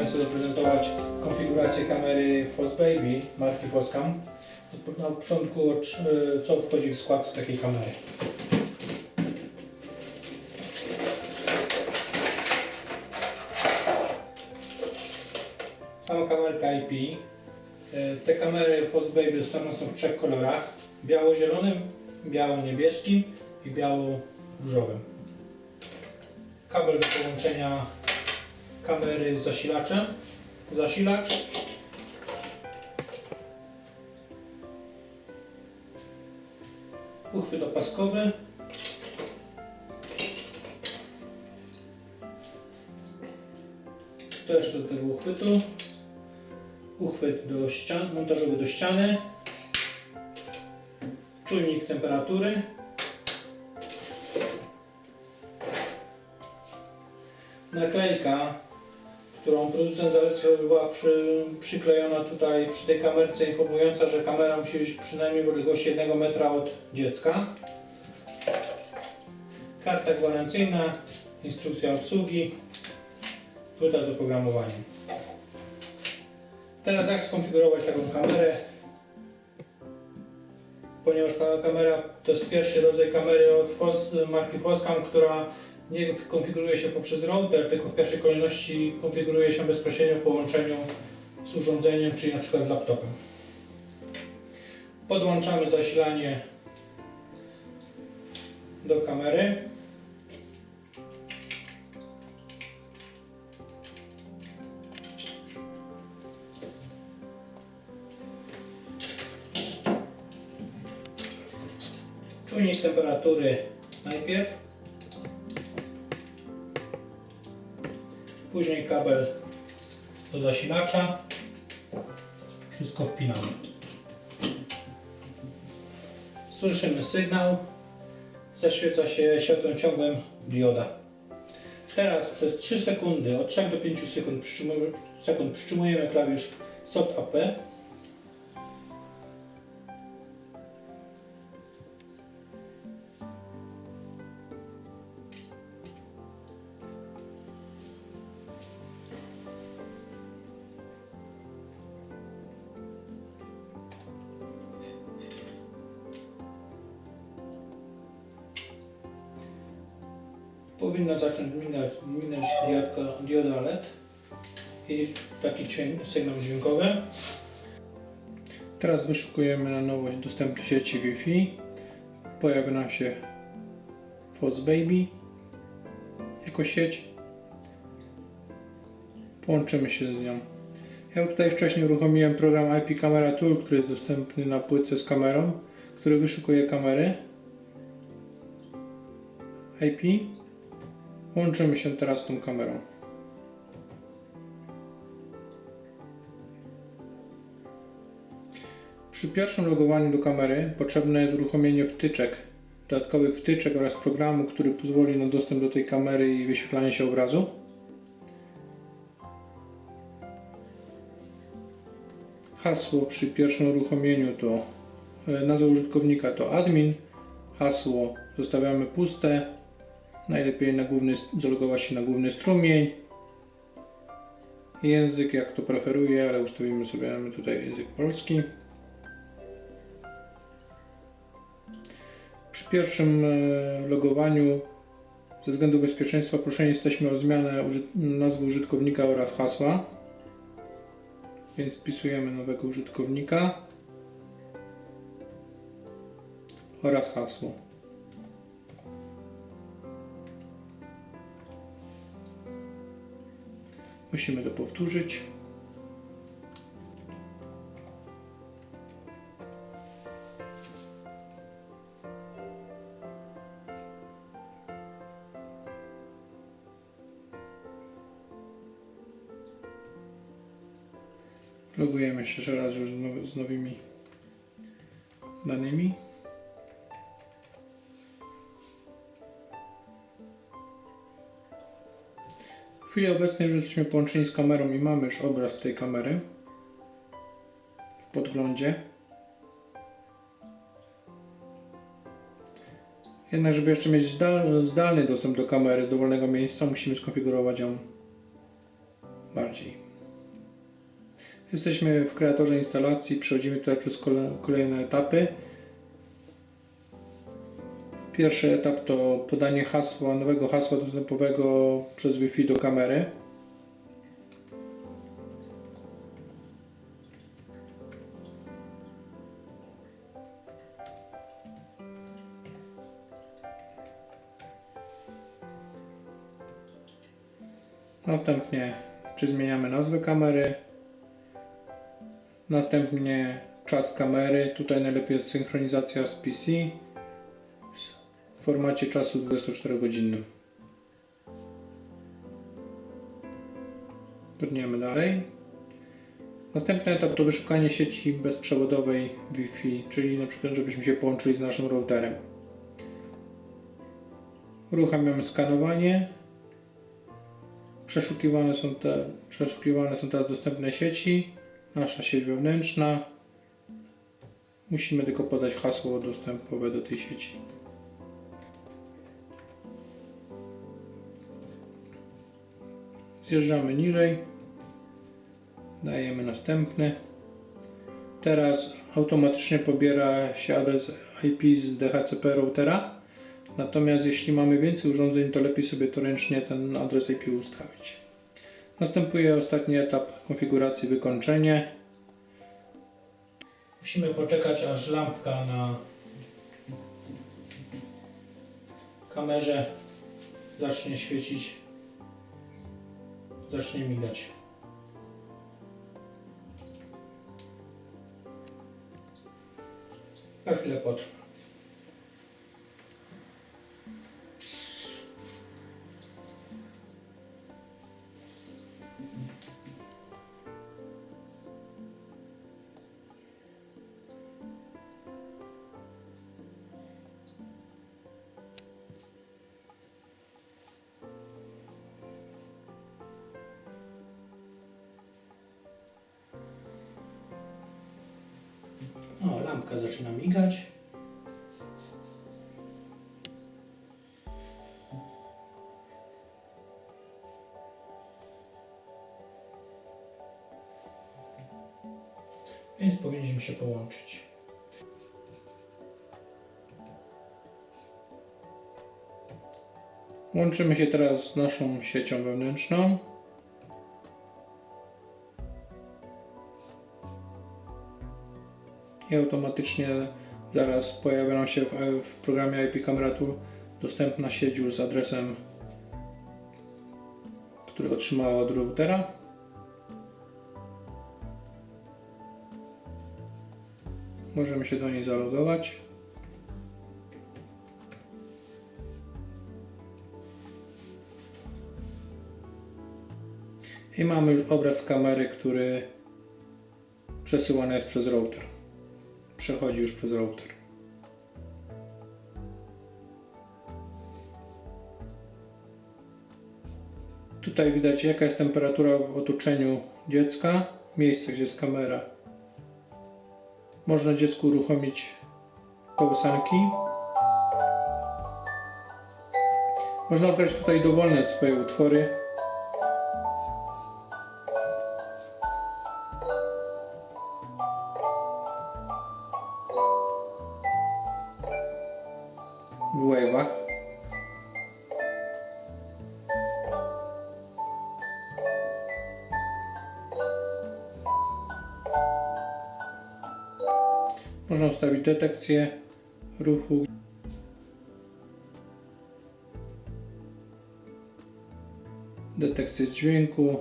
Państwu zaprezentować konfigurację kamery Fosbaby marki Foscam. Na początku e, co wchodzi w skład takiej kamery. Sama kamerka IP. E, Te kamery Fosbaby dostępne są w trzech kolorach. Biało-zielonym, biało-niebieskim i biało-różowym. Kabel do połączenia kamery z zasilaczem. Zasilacz. Uchwyt opaskowy. To jeszcze do tego uchwytu. Uchwyt do ścian, montażowy do ściany. Czujnik temperatury. Naklejka, którą producent zaleca, żeby była przy, przyklejona tutaj przy tej kamerce, informująca, że kamera musi być przynajmniej w odległości 1 metra od dziecka. Karta gwarancyjna, instrukcja obsługi, płyta z oprogramowaniem. Teraz jak skonfigurować taką kamerę? Ponieważ ta kamera to jest pierwszy rodzaj kamery od Fos, marki Foscam, która nie konfiguruje się poprzez router, tylko w pierwszej kolejności konfiguruje się bezpośrednio w połączeniu z urządzeniem, czyli na przykład z laptopem. Podłączamy zasilanie do kamery. Czujnik temperatury najpierw. Później kabel do zasilacza. Wszystko wpinamy. Słyszymy sygnał. Zaświeca się światłem ciągłym dioda. Teraz przez 3 sekundy, od 3 do 5 sekund sekund przytrzymujemy klawisz Soft AP. Powinna zacząć minąć, minąć diodka, dioda LED i taki dźwięk, sygnał dźwiękowy. Teraz wyszukujemy na nowość dostępnej sieci Wi-Fi. Pojawia nam się Baby jako sieć. Połączymy się z nią. Ja tutaj wcześniej uruchomiłem program IP Camera Tool, który jest dostępny na płytce z kamerą, który wyszukuje kamery IP. Łączymy się teraz z tą kamerą. Przy pierwszym logowaniu do kamery potrzebne jest uruchomienie wtyczek, dodatkowych wtyczek oraz programu, który pozwoli na dostęp do tej kamery i wyświetlanie się obrazu. Hasło przy pierwszym uruchomieniu to e, nazwa użytkownika to admin, hasło zostawiamy puste, Najlepiej na główny, zalogować się na główny strumień. Język jak to preferuję, ale ustawimy sobie tutaj język polski. Przy pierwszym e, logowaniu ze względu bezpieczeństwa proszeni jesteśmy o zmianę nazwy użytkownika oraz hasła. Więc wpisujemy nowego użytkownika oraz hasło. Musimy to powtórzyć. Logujemy się jeszcze raz już z, nowy, z nowymi danymi. W chwili obecnej już jesteśmy połączeni z kamerą i mamy już obraz tej kamery w podglądzie. Jednak, żeby jeszcze mieć zdalny, dostęp do kamery z dowolnego miejsca, musimy skonfigurować ją bardziej Jesteśmy w kreatorze instalacji, przechodzimy tutaj przez kole- kolejne etapy. Pierwszy etap to podanie hasła, nowego hasła dostępowego przez Wi-Fi do kamery. Następnie czy zmieniamy nazwę kamery. Następnie czas kamery. Tutaj najlepiej jest synchronizacja z PC formacie czasu 24-godzinnym. Brniemy dalej. Następny etap to wyszukanie sieci bezprzewodowej Wi-Fi, czyli na przykład żebyśmy się połączyli z naszym routerem. Uruchamiamy skanowanie. Przeszukiwane są, te, przeszukiwane są teraz dostępne sieci. Nasza sieć wewnętrzna. Musimy tylko podać hasło dostępowe do tej sieci. Zjeżdżamy niżej. Dajemy następny. Teraz automatycznie pobiera się adres IP z DHCP routera. Natomiast jeśli mamy więcej urządzeń, to lepiej sobie to ręcznie ten adres IP ustawić. Następuje ostatni etap konfiguracji wykończenie. Musimy poczekać aż lampka na kamerze zacznie świecić, zacznie migać. Na chwilę potrwa. Lampka zaczyna migać. Więc powinniśmy się połączyć. Łączymy się teraz z naszą siecią wewnętrzną. I automatycznie zaraz pojawia nam się w, w programie IP Camera Tool dostępna sieć już z adresem, który otrzymała od routera. Możemy się do niej zalogować. I mamy już obraz kamery, który przesyłany jest przez router przechodzi już przez router. Tutaj widać jaka jest temperatura w otoczeniu dziecka, miejsce gdzie jest kamera. Można dziecku uruchomić kołysanki. Można wybrać tutaj dowolne swoje utwory. Można ustawić detekcję ruchu. Detekcję dźwięku,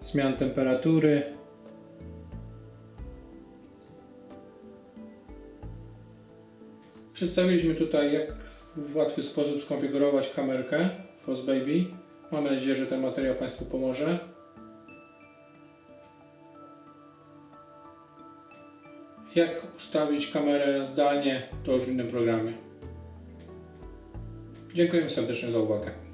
zmian temperatury. Przedstawiliśmy tutaj, jak w łatwy sposób skonfigurować kamerkę Foss Baby. Mamy nadzieję, że ten materiał Państwu pomoże. Jak ustawić kamerę zdalnie, to już w innym programie. Dziękuję serdecznie za uwagę.